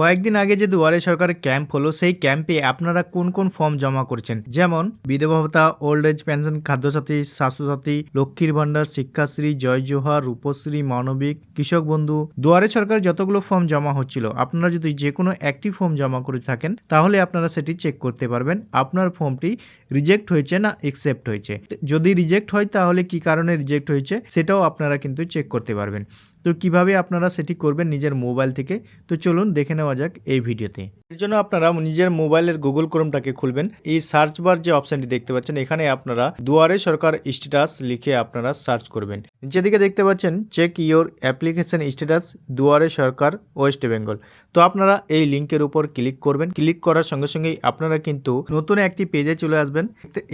কয়েকদিন আগে যে দুয়ারে সরকারের ক্যাম্প হলো, সেই ক্যাম্পে আপনারা কোন কোন ফর্ম জমা করেছেন? যেমন, বিধবা ভাতা, old age pension, Khadyasathi, Swasthyasathi, লক্ষ্মীর ভাণ্ডার, শিক্ষাশ্রী, জয় জোহার, রূপশ্রী, মানবিক, কৃষক বন্ধু। দুয়ারে সরকার যতগুলো ফর্ম জমা হচ্ছিল, আপনারা যদি যে কোনো একটি ফর্ম জমা করে থাকেন, তাহলে আপনারা সেটি চেক করতে পারবেন, আপনার ফর্মটি রিজেক্ট হয়েছে না একসেপ্ট হয়েছে। যদি রিজেক্ট হয়, তাহলে কি কারণে রিজেক্ট হয়েছে, সেটাও আপনারা কিন্তু চেক করতে পারবেন। তো কীভাবে আপনারা সেটি করবেন নিজের মোবাইল থেকে? তো চলুন দেখে নেওয়া যাক এই ভিডিওতে। এর জন্য আপনারা নিজের মোবাইলের গুগল ক্রোমটাকে খুলবেন। এই সার্চ বার যে অপশনটি দেখতে পাচ্ছেন, এখানে আপনারা দুয়ারে সরকার স্ট্যাটাস লিখে আপনারা সার্চ করবেন। নিচের দিকে দেখতে পাচ্ছেন চেক ইওর অ্যাপ্লিকেশন স্ট্যাটাস দুয়ারে সরকার ওয়েস্ট বেঙ্গল তো আপনারা এই লিঙ্কের উপর ক্লিক করবেন। ক্লিক করার সঙ্গে সঙ্গেই আপনারা কিন্তু নতুন একটি পেজে চলে আসবেন।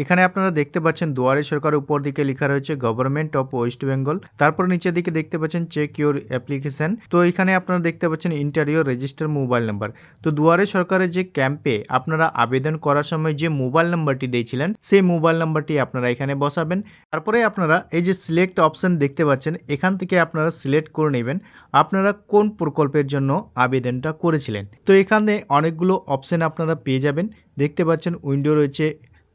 এখানে আপনারা দেখতে পাচ্ছেন, দুয়ারে সরকার উপর দিকে লেখা রয়েছে গভর্নমেন্ট অফ ওয়েস্ট বেঙ্গল তারপর নিচের দিকে দেখতে পাচ্ছেন চেক ইউর অ্যাপ্লিকেশন তো এখানে আপনারা দেখতে পাচ্ছেন ইন্টারিয়র রেজিস্টার মোবাইল নাম্বার তো দুয়ারে সরকারের যে ক্যাম্পে আপনারা আবেদন করার সময় যে মোবাইল নাম্বারটি দিয়েছিলেন, সেই মোবাইল নাম্বারটি আপনারা এখানে বসাবেন। তারপরে আপনারা এই যে সিলেক্ট অপশন দেখতে পাচ্ছেন, এখান থেকে আপনারা সিলেক্ট করে নেবেন আপনারা কোন প্রকল্পের জন্য আবেদনটা করেছিলেন। তো এখানে অনেকগুলো অপশন আপনারা পেয়ে যাবেন। দেখতে পাচ্ছেন উইন্ডো রয়েছে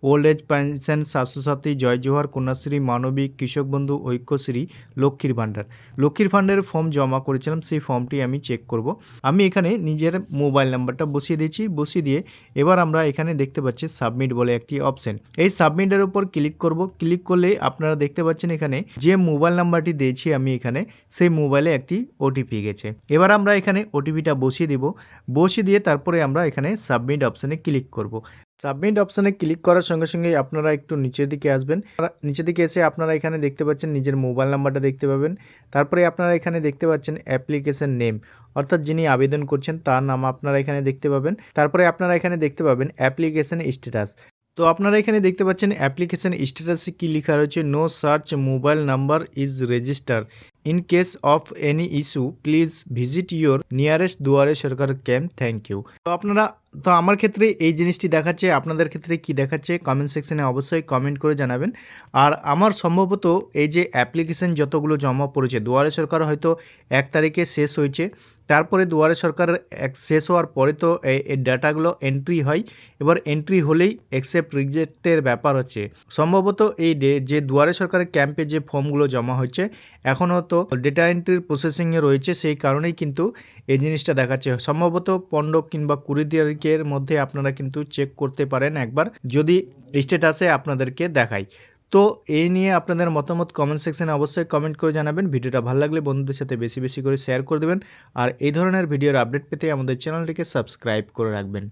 old age pension Swasthyasathi Jai Johar Kanyashree, মানবিক কৃষক বন্ধু, ঐক্যশ্রী, লক্ষ্মীর ভাণ্ডার। লক্ষ্মীর ভাণ্ডারের ফর্ম জমা করেছিলাম, সেই ফর্মটি আমি চেক করব। আমি এখানে নিজের মোবাইল নাম্বারটা বসিয়ে দিয়েছি। বসিয়ে দিয়ে এবার আমরা এখানে দেখতে পাচ্ছি সাবমিট বলে একটি অপশন এই সাবমিটের উপর ক্লিক করব। ক্লিক করলে আপনারা দেখতে পাচ্ছেন এখানে যে মোবাইল নাম্বারটি দিয়েছি আমি এখানে, সেই মোবাইলে একটি ওটিপি গেছে। এবার আমরা এখানে ওটিপিটা বসিয়ে দিব। বসিয়ে দিয়ে তারপরে আমরা এখানে সাবমিট অপশানে ক্লিক করব। সাবমিট অপশানে ক্লিক করার সঙ্গে সঙ্গে আপনারা একটু নিচের দিকে আসবেন। নিচের দিকে এসে আপনারা এখানে দেখতে পাচ্ছেন নিজের মোবাইল নাম্বারটা দেখতে পাবেন। তারপরে আপনারা এখানে দেখতে পাচ্ছেন অ্যাপ্লিকেশন নেম অর্থাৎ যিনি আবেদন করছেন তার নাম আপনারা এখানে দেখতে পাবেন। তারপরে আপনারা এখানে দেখতে পাবেন অ্যাপ্লিকেশন স্ট্যাটাস তো আপনারা এখানে দেখতে পাচ্ছেন অ্যাপ্লিকেশন স্ট্যাটাসে কী লেখা রয়েছে no search mobile number is register in case of any issue please visit your nearest Duare Sarkar camp thank you তো আপনারা তো আমার ক্ষেত্রে এই জিনিসটি দেখাচ্ছে, আপনাদের ক্ষেত্রে কি দেখাচ্ছে কমেন্ট সেকশনে অবশ্যই কমেন্ট করে জানাবেন। আর আমার সম্ভবত এই যে অ্যাপ্লিকেশন যতগুলো জমা পড়েছে, দুয়ারে সরকার হয়তো এক তারিখে শেষ হয়েছে, তারপরে দুয়ারে সরকার এক শেষ হওয়ার পরে তো এই ডাটাগুলো এন্ট্রি হয়। এবার এন্ট্রি হলেই অ্যাকসেপ্ট রিজেক্টের ব্যাপার হচ্ছে। সম্ভবত এই যে দুয়ারে সরকারের ক্যাম্পে যে ফর্মগুলো জমা হচ্ছে এখনও তো ডেটা এন্ট্রির প্রসেসিংয়ে রয়েছে, সেই কারণেই কিন্তু এই জিনিসটা দেখাচ্ছে। সম্ভবত পনেরো কিংবা কুড়ি তারিখের মধ্যে আপনারা কিন্তু চেক করতে পারেন একবার, যদি স্টেটাসে আপনাদেরকে দেখাই। তো এই নিয়ে আপনাদের মতামত কমেন্ট সেকশানে অবশ্যই কমেন্ট করে জানাবেন। ভিডিওটা ভালো লাগলে বন্ধুদের সাথে বেশি বেশি করে শেয়ার করে দেবেন। আর এই ধরনের ভিডিওর আপডেট পেতে আমাদের চ্যানেলটিকে সাবস্ক্রাইব করে রাখবেন।